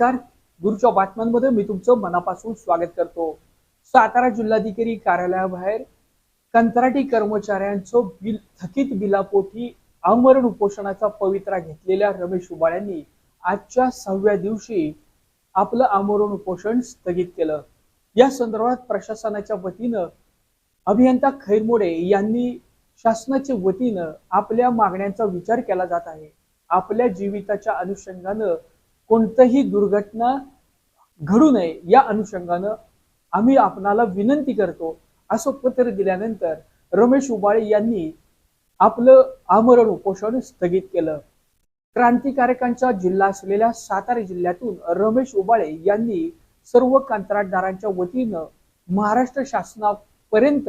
नमस्कार. गुरुच्या बातम्यांमध्ये मी तुमचं मनापासून स्वागत करतो. सातारा जिल्हाधिकारी कार्यालयाबाहेर कंत्राटी कर्मचाऱ्यांचं बिल थकीत बिलापोटी आमरण उपोषणाचा पवित्रा घेतलेल्या रमेश उबाळ्यांनी आजच्या सहाव्या दिवशी आपलं आमरण उपोषण स्थगित केलं. या संदर्भात प्रशासनाच्या वतीनं अभियंता खैरमोडे यांनी शासनाच्या वतीनं आपल्या मागण्यांचा विचार केला जात आहे. आपल्या जीविताच्या अनुषंगानं कोणतंही दुर्घटना घडू नये या अनुषंगानं आम्ही आपणाला विनंती करतो. असं पत्र दिल्यानंतर रमेश उबाळे यांनी आपलं आमरण उपोषण स्थगित केलं. क्रांतिकारकांचा जिल्हा असलेल्या सातारा जिल्ह्यातून रमेश उबाळे यांनी सर्व कंत्राटदारांच्या वतीनं महाराष्ट्र शासनापर्यंत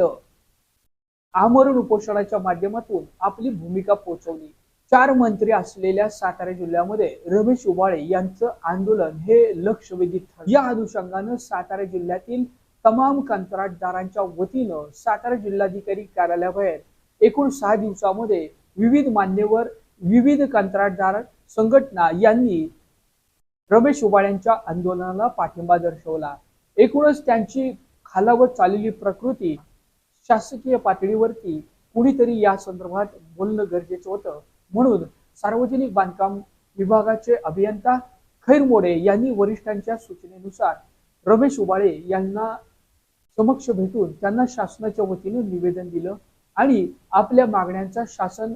आमरण उपोषणाच्या माध्यमातून आपली भूमिका पोहोचवली. चार मंत्री असलेल्या सातारा जिल्ह्यामध्ये रमेश उबाळे यांचं आंदोलन हे लक्षवेधी या अनुषंगानं सातारा जिल्ह्यातील तमाम कंत्राटदारांच्या वतीनं सातारा जिल्हाधिकारी कार्यालयाबाहेर एकूण सहा दिवसामध्ये विविध मान्यवर विविध कंत्राटदार संघटना यांनी रमेश उबाळ्यांच्या आंदोलनाला पाठिंबा दर्शवला. एकूणच त्यांची खालावत चाललेली प्रकृती शासकीय पातळीवरती कुणीतरी या संदर्भात बोलणं गरजेचं होतं. म्हणून सार्वजनिक बांधकाम विभागाचे अभियंता खैरमोडे यांनी वरिष्ठांच्या सूचनेनुसार रमेश उबाळे यांना समक्ष भेटून त्यांना शासनाच्या वतीने निवेदन दिलं आणि आपल्या मागण्यांचा शासन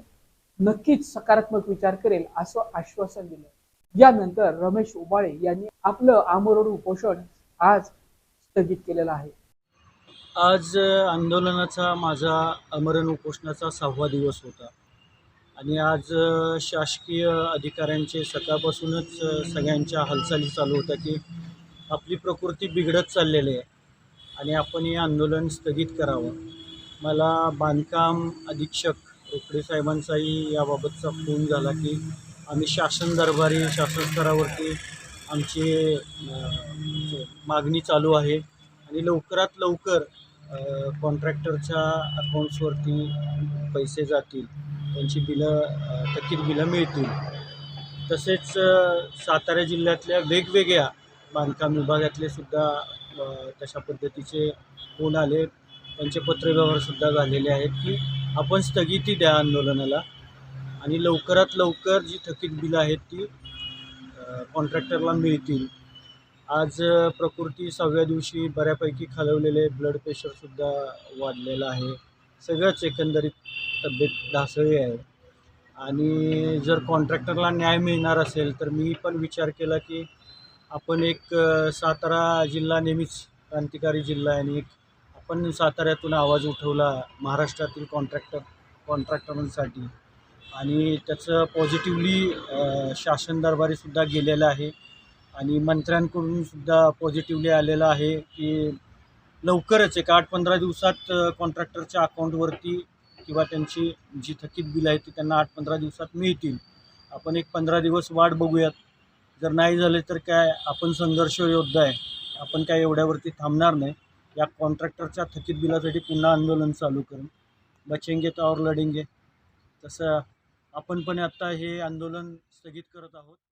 नक्कीच सकारात्मक विचार करेल असं आश्वासन दिलं. यानंतर रमेश उबाळे यांनी आपलं आमरण उपोषण आज स्थगित केलेलं आहे. आज आंदोलनाचा माझा अमरण उपोषणाचा सहावा दिवस होता. आणि आज शासकीय अधिकाऱ्यांचे सकाळपासूनच सगळ्यांच्या हालचाली चालू होत्या की आपली प्रकृती बिघडत चाललेली आहे आणि आपण हे आंदोलन स्थगित करावं. मला बांधकाम अधीक्षक रोकडे साहेबांचाही याबाबतचा फोन झाला की आम्ही शासन दरबारी शासन स्तरावरती आमची मागणी चालू आहे आणि लवकरात लवकर कॉन्ट्रॅक्टरच्या अकाउंट्सवरती पैसे जातील. त्यांची बिलं थकीत बिलं मिळतील. तसेच सातारा जिल्ह्यातल्या वेगवेगळ्या बांधकाम विभागातले सुद्धा तशा पद्धतीचे फोन आले. त्यांचे पत्रव्यवहारसुद्धा झालेले आहेत की आपण स्थगिती द्या आंदोलनाला आणि लवकरात लवकर जी थकीत बिलं आहेत ती कॉन्ट्रॅक्टरला मिळतील. आज प्रकृती सहाव्या दिवशी बऱ्यापैकी खालवलेले ब्लड प्रेशरसुद्धा वाढलेलं आहे. सगळंच एकंदरीत तब्येत ढासळी आहे. आणि जर कॉन्ट्रॅक्टरला न्याय मिळणार असेल तर मी पण विचार केला की आपण एक सातारा जिल्हा नेहमीच क्रांतिकारी जिल्हा आहे आणि एक आपण साताऱ्यातून आवाज उठवला महाराष्ट्रातील कॉन्ट्रॅक्टर कॉन्ट्रॅक्टरांसाठी. आणि त्याचं पॉझिटिव्हली शासन दरबारीसुद्धा गेलेलं आहे. आणि मंत्र्यांकडूनसुद्धा पॉझिटिव्हली आलेलं आहे की लवकरच एक आठ पंधरा दिवसात कॉन्ट्रॅक्टरच्या अकाउंटवरती किंवा त्यांची जी थकीत बिल आहे ती त्यांना आठ पंधरा दिवसात मिळतील. आपण एक पंधरा दिवस वाट बघूयात. जर नाही झाले तर काय? आपण संघर्ष योद्धा आहे. आपण काय एवढ्यावरती थांबणार नाही. या कॉन्ट्रॅक्टरच्या थकीत बिलासाठी पुन्हा आंदोलन चालू करून. बचेंगे तर और लढेंगे. तसं आपण पण आत्ता हे आंदोलन स्थगित करत आहोत.